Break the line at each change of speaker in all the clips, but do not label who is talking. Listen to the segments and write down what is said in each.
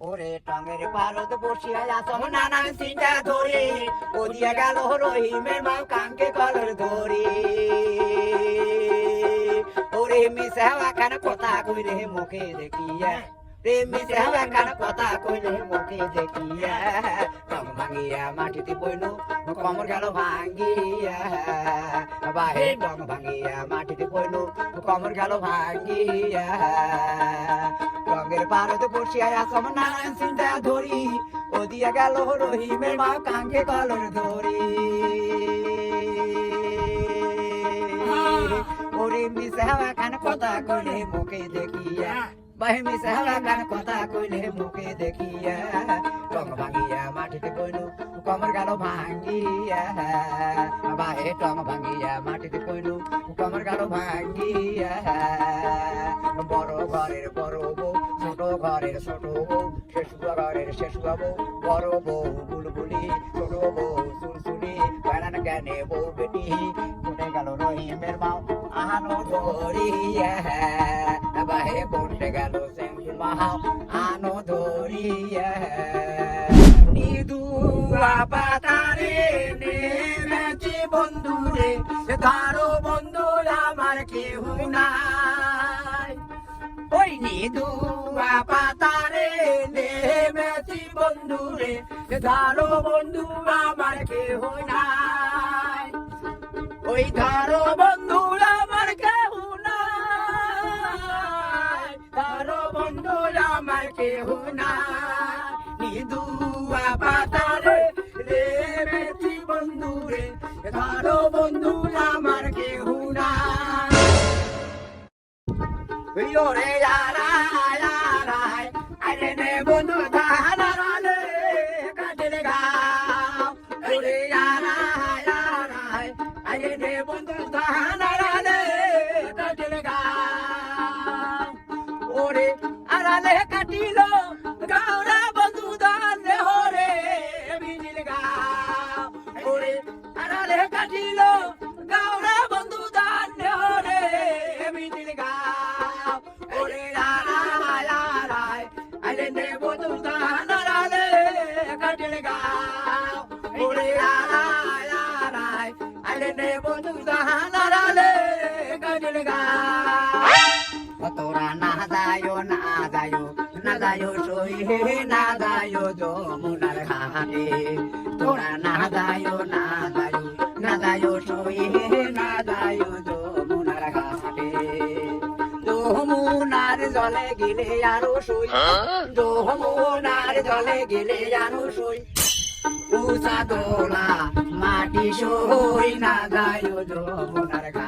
ওরে টঙের পারদ বসিয়া আসম নানান চিন্তা ধরে। ও দিয়া গেল রহিমের মা কাঙ্কে কলর ধরে। ওরে মিশাওয়া খান কথা কইলে মুখে দেখিয়া। মাটিতে বইনু কমর গেল ভাঙ্গিয়া। বাহে টং ভাঙিয়া মাটিতে বইনু কমর গেল ভাঙ্গিয়া। রঙের পারদ বসিয়া আসম নানান চিন্তা ধরি। ও দিয়া গেল রহিমের মা কাঙ্কে কলর ধরি। ওরে মিশাওয়া খান কথা কইলে মুখে দেখিয়া। বাহে মিশাওয়া খান কথা কইলে মুখে দেখিয়া। টং ভাঙিয়া মাটিতে কইলু কমর গেল ভাঙ্গিয়া বাহে টং ভাঙিয়া মাটিতে কইলু কমর গেল ভাঙ্গিয়া বড় ঘরের বড় ঘরের ছোট বউ শেষুয়া ঘরের শেষুয়া বউ বড় বউ, বুলবুলি, ছোট বউ সুলসুলি বেড়ান জ্ঞানে বউ বেটি কোটে গেল রহিমের মাও আনো ধরিয়া বাহে কোটে গেল সেঙ্গুল মাও আনো ধরিয়া নিদুয়া পাতারে নেমেছি বন্ধুরে কারও বন্ধু আমার কেউ ওই নিদুয়া পাতারে কারও বন্ধু আমার কেউ নাই। ওই ধারো বন্ধু আমার কেউ নাই। ধারো বন্ধু আমার কেউ নাই। নিদুয়া পাতারে বন্ধু রে ধারো বন্ধু আমার ওরে যারা যারা আরে নে বন্ধু ধারা রে কাটে গাও ওরে যারা যারা আরে নে বন্ধু ধারা রে কাটে গাও ওরে আরালে কাটিল কাটিল গাও তোরা না যায়ো না যায়ো না যায়ো সই না যায়ো যমুনার ঘাটে তোরা না যায়ো না যায়ো না যায়ো সই না যায়ো যমুনার ঘাটে যমুনার জলে গেলে আরও সই যমুনার জলে গেলে আরও সই উষা দোলা মাটি সই না যায়ো যমুনার ঘাটে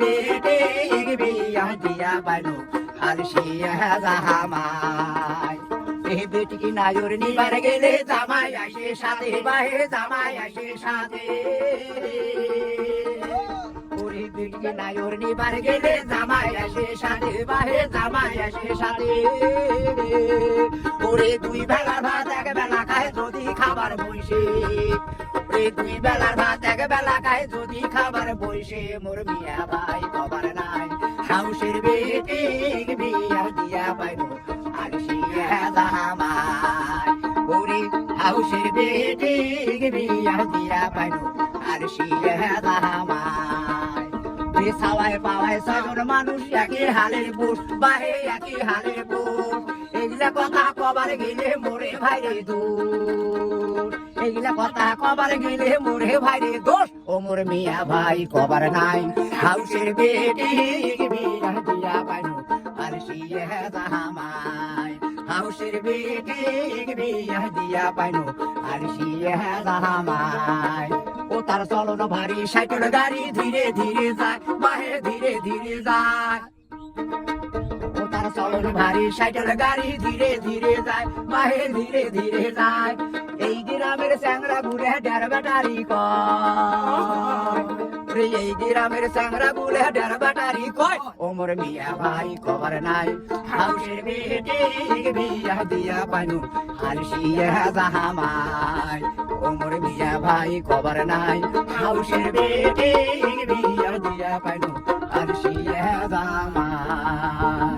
বেটে বিয়া দিয়া পাইলো আর শিয়া জামাই এই বেটিকে নাজর নিবার গেলে জামাই আসে সাথে, বাহে জামাই আসে সাথে। ওরে বেটিকে নায়র নিবার গেলে জামাই আসে সাথে, বাহে জামাই আসে সাথে। ওরে দুই বেলার ভাত, এক বেলা খায় যদি খাবার বইসে ওরে দুই বেলার ভাত, এক বেলা খায়, যদি খাবার বইসে, মোর মিয়া ভাই খবর নাই। হাউসের বেটি বিয়া দিয়া পাইল আর শিয়া জামাই। ওরে হাউসের বেটি বিয়া দিয়া পাইল আর শিয়া জামাই। সাওয়ায় পাওয়ায় সাগর মানুষ একই হালের বুস বাহে একই হালের বুস এগুলা কথা কবার গেলে মোরে ভাইরে দূর। এগুলা কথা কবার গেলে মোরে ভাইরে দোষ। ও মোর মিয়া ভাই কবার নাই। হাউসের বেটি বিয়া দিয়া পাইনু। আর শিয়ে জামাই হাউসের বেটি বিয়া দিয়া পাইনু। আর শিয়ে জামাই ও তার চলন ভারী সাইকেল গাড়ি ধীরে ধীরে যায়, বাহে ধীরে ধীরে যায়। তার চলন ভারী সাইকেল গাড়ি ধীরে ধীরে যায় মাহে ধীরে ধীরে যায়। এই গ্রামের স্যাংরা ঘুরে ডের ব্যাটারি কয়। রে এই গ্রামের স্যাংরা ঘুরে ডের ব্যাটারি কয়। ওমর মিয়া ভাই খবর নাই। হাউসের বেটে বিয়া দিয়া পানু হালসিয়া জাহামাই ওমর মিয়া ভাই খবর নাই। হাউসের বেটে বিয়া দিয়া পানু হালসিয়া জাহামাই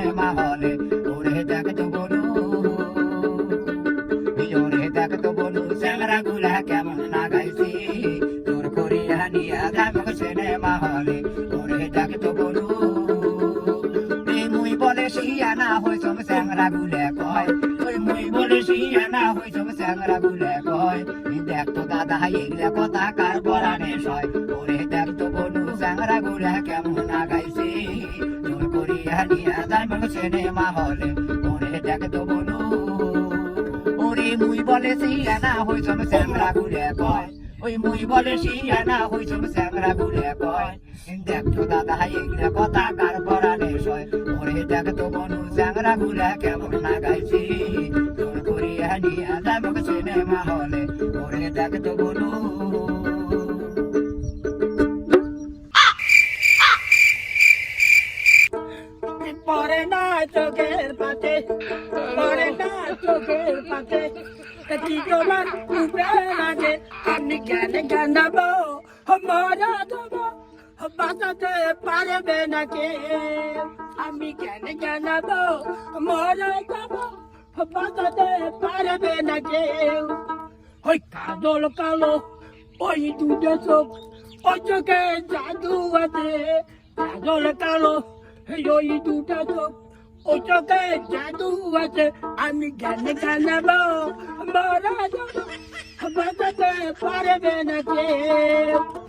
সিনেমা হলে ওরে দেখ তো বনু ওরে দেখ তো বনু স্যাংরা গুলা কেমন লাগাইছে। তোর করিয়া নিয়া জানুক সিনেমা হলে, ওরে দেখ তো এই মুই বলে শিয়ানা হইছম স্যাংরা গুলে কয়। মুই বলে শিয়ানা হইছম স্যাংরা গুলে কয়। দেখ তো দাদা এগুলা কথা কার নিয়া যাইমন সিনেমা হলে ওরে দেখ তো বনু। ওরে মুই বলে শিয়ানা হইছম স্যাংরা গুলে কয়। ওই মুই বলে শিয়ানা হইছম স্যাংরা গুলে কয়। দেখ তো দাদা এগুলা কথা কার পরাণে সয়? ওরে দেখ তো বনু স্যাংরা গুলা কেমন লাগাইছে। তোর করিয়া নিয়া যাব সিনেমা
পরে না চোখের পাতে, পরে না চোখের পাতে। কি তোমার উপরে লাগে? আমি জ্ঞান জ্ঞানাবো মরা দেবো? বাঁচাতে পারবে না কে আমি জ্ঞান জ্ঞানাবো মরা দেবো? বাঁচাতে পারবে না কেউ ওই কাজল কালো, ওই দুটো চোখ, ওই চোখে জাদু আছে। কাজল কালো ওই দুটা চোখ ওই চোখে জাদু আছে আমি জ্ঞান জানাব বড় পারবে না কেউ।